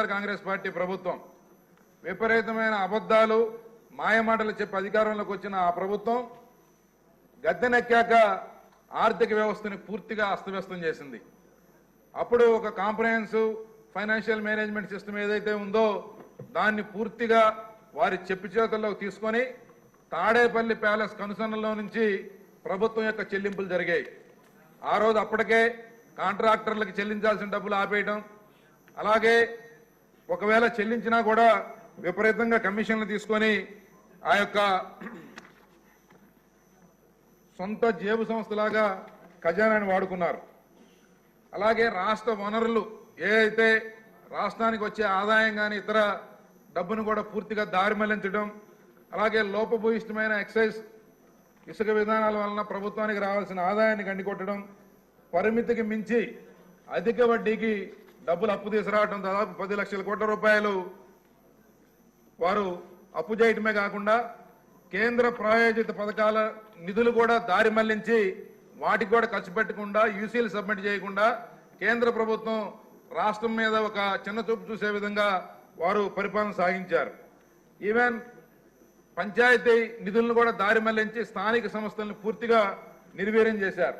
Congress party ప్రభుత్వం. విపరీతమైన అబద్ధాలు మాయమాటలు చెప్పి అధికారంలోకి వచ్చిన ఆ ప్రభుత్వం గద్దెనెక్కాక ఆర్థిక వ్యవస్థని పూర్తిగా అస్తవ్యస్తం చేసింది. అప్పుడు ఒక కాంప్రహెన్సివ్ ఫైనాన్షియల్ మేనేజ్మెంట్ సిస్టమ్ ఏదైతే ఉందో దాన్ని పూర్తిగా వారి చెప్పు చేతుల్లోకి తీసుకొని తాడేపల్లి ప్యాలెస్ కనుసన్నలో నుంచి ప్రభుత్వం యొక్క చెల్లింపులు జరిగాయి. ఆ రోజు అప్పటికే కాంట్రాక్టర్లకు చెల్లించాల్సిన డబ్బులు ఆపేయడం అలాగే ఒకవేళ చెల్లించినా కూడా విపరీతంగా కమిషన్లు తీసుకొని ఆ యొక్క సొంత జేబు సంస్థలాగా ఖజానాని వాడుకున్నారు. అలాగే రాష్ట్ర వనరులు ఏదైతే రాష్ట్రానికి వచ్చే ఆదాయం కానీ ఇతర డబ్బును కూడా పూర్తిగా దారి మళ్ళించడం అలాగే లోపభూయిష్టమైన ఎక్సైజ్ ఇసుక విధానాల వలన ప్రభుత్వానికి రావాల్సిన ఆదాయాన్ని గండికొట్టడం పరిమితికి మించి అధిక వడ్డీకి డబ్బులు అప్పు తీసుకురావడం దాదాపు పది లక్షల కోట్ల రూపాయలు. వారు అప్పు చేయటమే కాకుండా కేంద్ర ప్రాయోజిత పథకాల నిధులు కూడా దారి మళ్ళించి వాటికి కూడా ఖర్చు పెట్టకుండా యూసీలు సబ్మిట్ చేయకుండా కేంద్ర ప్రభుత్వం రాష్ట్రం మీద ఒక చిన్న చూపు చూసే విధంగా వారు పరిపాలన సాగించారు. ఈవెన్ పంచాయతీ నిధులను కూడా దారి మళ్ళించి స్థానిక సంస్థలను పూర్తిగా నిర్వీర్యం చేశారు.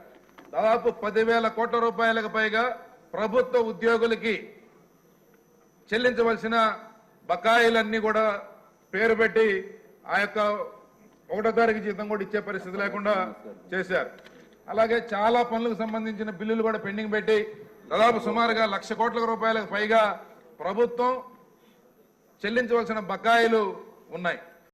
దాదాపు పదివేల కోట్ల రూపాయలకు పైగా ప్రభుత్వ ఉద్యోగులకి చెల్లించవలసిన బకాయిలన్నీ కూడా పేరు పెట్టి ఆ యొక్క ఒకటో తారీఖు జీతం కూడా ఇచ్చే పరిస్థితి లేకుండా చేశారు. అలాగే చాలా పనులకు సంబంధించిన బిల్లులు కూడా పెండింగ్ పెట్టి దాదాపు సుమారుగా లక్ష కోట్ల రూపాయలకు పైగా ప్రభుత్వం చెల్లించవలసిన బకాయిలు ఉన్నాయి.